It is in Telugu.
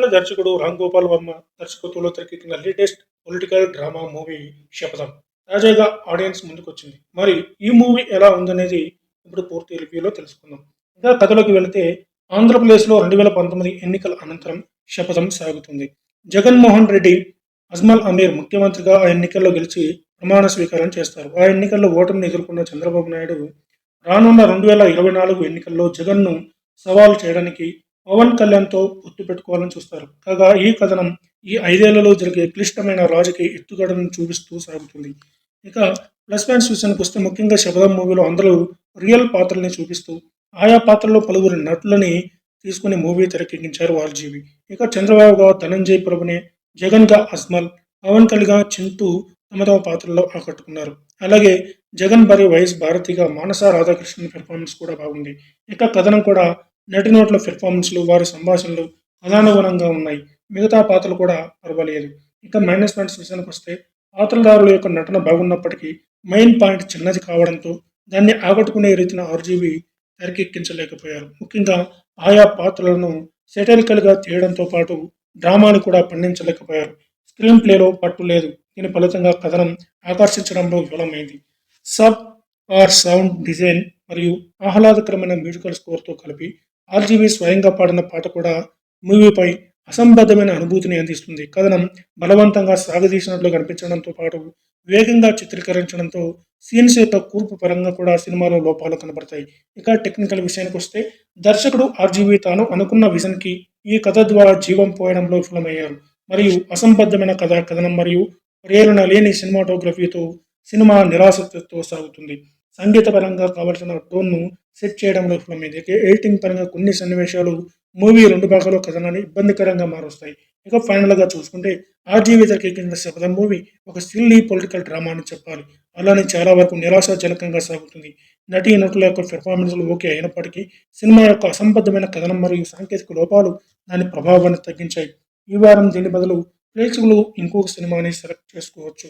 తెలంగాణ దర్శకుడు రామ్ గోపాల్ వర్మ దర్శకత్వంలో తెరకెక్కిన లేటెస్ట్ పొలిటికల్ డ్రామా మూవీ శపథం. తాజాగా ఆడియన్స్ ముందుకొచ్చింది. మరి ఈ మూవీ ఎలా ఉందనేది ఇప్పుడు పూర్తి రివ్యూలో తెలుసుకుందాం. ఇంకా కథలోకి వెళితే ఆంధ్రప్రదేశ్లో రెండు వేల పంతొమ్మిది ఎన్నికల అనంతరం శపథం సాగుతుంది. జగన్మోహన్ రెడ్డి అజ్మల్ అమీర్ ముఖ్యమంత్రిగా ఆ ఎన్నికల్లో గెలిచి ప్రమాణ స్వీకారం చేస్తారు. ఆ ఎన్నికల్లో ఓటమిని ఎదుర్కొన్న చంద్రబాబు నాయుడు రానున్న రెండు వేల ఇరవై నాలుగు ఎన్నికల్లో జగన్ను సవాల్ చేయడానికి పవన్ కళ్యాణ్తో పొత్తు పెట్టుకోవాలని చూస్తారు. కాగా ఈ కథనం ఈ ఐదేళ్ళలో జరిగే క్లిష్టమైన రాజకీయ ఎత్తుగడను చూపిస్తూ సాగుతుంది. ఇక ప్లస్ పాయింట్స్ విషయానికి వస్తే ముఖ్యంగా శబదం మూవీలో అందరూ రియల్ పాత్రల్ని చూపిస్తూ ఆయా పాత్రల్లో పలువురు నటులని తీసుకుని మూవీ తెరకెక్కించారు ఆర్జీవి. ఇక చంద్రబాబుగా ధనంజయ్ ప్రభుని జగన్గా అజ్మల్ పవన్ కళ్యాణ్ చింటూ తమ తమ పాత్రల్లో ఆకట్టుకున్నారు. అలాగే జగన్ భార్య వైఎస్ భారతిగా మానస రాధాకృష్ణన్ పెర్ఫార్మెన్స్ కూడా బాగుంది. ఇక కథనం కూడా నటినోట్ల పెర్ఫార్మెన్స్లు వారి సంభాషణలు అనానుగుణంగా ఉన్నాయి. మిగతా పాత్రలు కూడా పర్వాలేదు. ఇక మైనస్ పాయింట్స్ విషయానికి వస్తే పాత్రదారుల యొక్క నటన బాగున్నప్పటికీ మెయిన్ పాయింట్ చిన్నది కావడంతో దాన్ని ఆగట్టుకునే రీతిన ఆర్జీవి తెరకెక్కించలేకపోయారు. ముఖ్యంగా ఆయా పాత్రలను సెటరికల్గా తీయడంతో పాటు డ్రామాను కూడా పండించలేకపోయారు. స్క్రీన్ ప్లేలో పట్టు లేదు. దీని ఫలితంగా కథనం ఆకర్షించడంలో విఫలమైంది. సబ్ ఆర్ సౌండ్ డిజైన్ మరియు ఆహ్లాదకరమైన మ్యూజికల్ స్కోర్తో కలిపి ఆర్జీవి స్వయంగా పాడిన పాట కూడా మూవీపై అసంబద్ధమైన అనుభూతిని అందిస్తుంది. కథనం బలవంతంగా సాగదీసినట్లు కనిపించడంతో పాటు వేగంగా చిత్రీకరించడంతో సీన్స్ యొక్క కూర్పు పరంగా కూడా సినిమాలో లోపాలు కనబడతాయి. ఇక టెక్నికల్ విషయానికి వస్తే దర్శకుడు ఆర్జీవి తాను అనుకున్న విజన్కి ఈ కథ ద్వారా జీవం పోయడంలో విఫలమయ్యారు. మరియు అసంబద్ధమైన కథ కథనం మరియు ప్రేరణ లేని సినిమాటోగ్రఫీతో సినిమా నిరాసక్తితో సాగుతుంది. సంగీతపరంగా కావలసిన టోన్ను సెట్ చేయడంలో విఫలమైంది. ఎడిటింగ్ పరంగా కొన్ని సన్నివేశాలు మూవీ రెండు భాగాల్లో కథనాన్ని ఇబ్బందికరంగా మారుస్తాయి. ఇక ఫైనల్గా చూసుకుంటే ఆర్జీవి తెరకెక్కిన శపథం మూవీ ఒక సిల్లీ పొలిటికల్ డ్రామా అని చెప్పాలి. అలానే చాలా వరకు నిరాశాజనకంగా సాగుతుంది. నటీ నటుల యొక్క పెర్ఫార్మెన్స్లు ఓకే అయినప్పటికీ సినిమా యొక్క అసంబద్ధమైన కథనం మరియు సాంకేతిక లోపాలు దాని ప్రభావాన్ని తగ్గించాయి. ఈ వారం దీని బదులు ప్రేక్షకులు ఇంకొక సినిమాని సెలెక్ట్ చేసుకోవచ్చు.